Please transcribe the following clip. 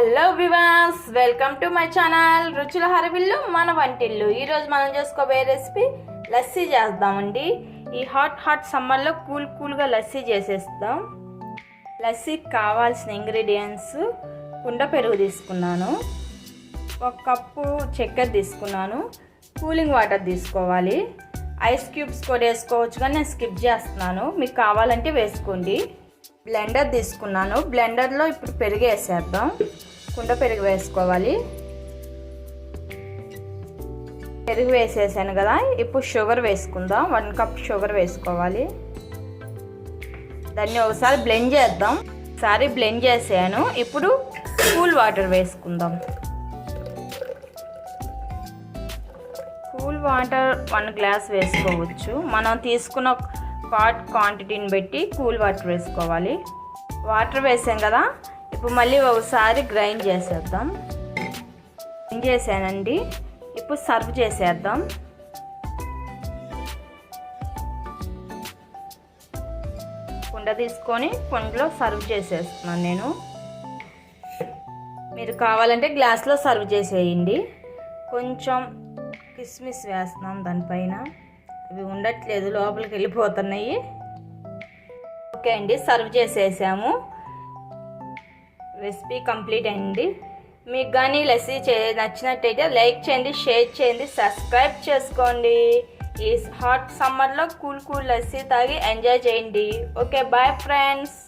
Hello వివాస్ welcome to my channel రుచుల హరవిల్లు మన వంటిల్లు ఈరోజు మనం చేసుకోబోయే రెసిపీ లస్సీ చేద్దామండి. ఈ హాట్ హాట్ సమ్మర్లో కూల్ కూల్గా లస్సీ చేసేస్తాం. లస్సీకి కావాల్సిన ఇంగ్రీడియంట్స్ కుండ పెరుగు తీసుకున్నాను. ఒక కప్పు చక్కెర తీసుకున్నాను. కూలింగ్ వాటర్ తీసుకోవాలి. ఐస్ క్యూబ్స్ కూడా వేసుకోవచ్చు కానీ నేను స్కిప్ చేస్తున్నాను. మీకు కావాలంటే వేసుకోండి. బ్లెండర్ తీసుకున్నాను. బ్లెండర్లో ఇప్పుడు పెరుగు వేసేద్దాం. కుండ పెరుగు వేసుకోవాలి. పెరుగు వేసేసాను కదా ఇప్పుడు షుగర్ వేసుకుందాం. వన్ కప్ షుగర్ వేసుకోవాలి. దాన్ని ఒకసారి బ్లెండ్ చేద్దాం. ఒకసారి బ్లెండ్ చేసాను. ఇప్పుడు కూల్ వాటర్ వేసుకుందాం. కూల్ వాటర్ వన్ గ్లాస్ వేసుకోవచ్చు. మనం తీసుకున్న పాట్ క్వాంటిటీని బట్టి కూల్ వాటర్ వేసుకోవాలి. వాటర్ వేసాం కదా ఇప్పుడు మళ్ళీ ఒకసారి గ్రైండ్ చేసేద్దాం. గ్రైండ్ చేసానండి ఇప్పుడు సర్వ్ చేసేద్దాం. కుండ తీసుకొని కుండలో సర్వ్ చేసేస్తున్నాను నేను. మీరు కావాలంటే గ్లాస్లో సర్వ్ చేసేయండి. కొంచెం కిస్మిస్ వేస్తున్నాం దానిపైన. అవి ఉండట్లేదు లోపలికి వెళ్ళిపోతున్నాయి. ఓకే అండి సర్వ్ చేసేసాము. రెసిపీ కంప్లీట్ అయింది. మీకు కానీ లస్సీ చే నచ్చినట్టయితే లైక్ చేయండి షేర్ చేయండి సబ్స్క్రైబ్ చేసుకోండి. ఈ హాట్ సమ్మర్లో కూల్ కూల్ లస్సీ తాగి ఎంజాయ్ చేయండి. Okay bye friends.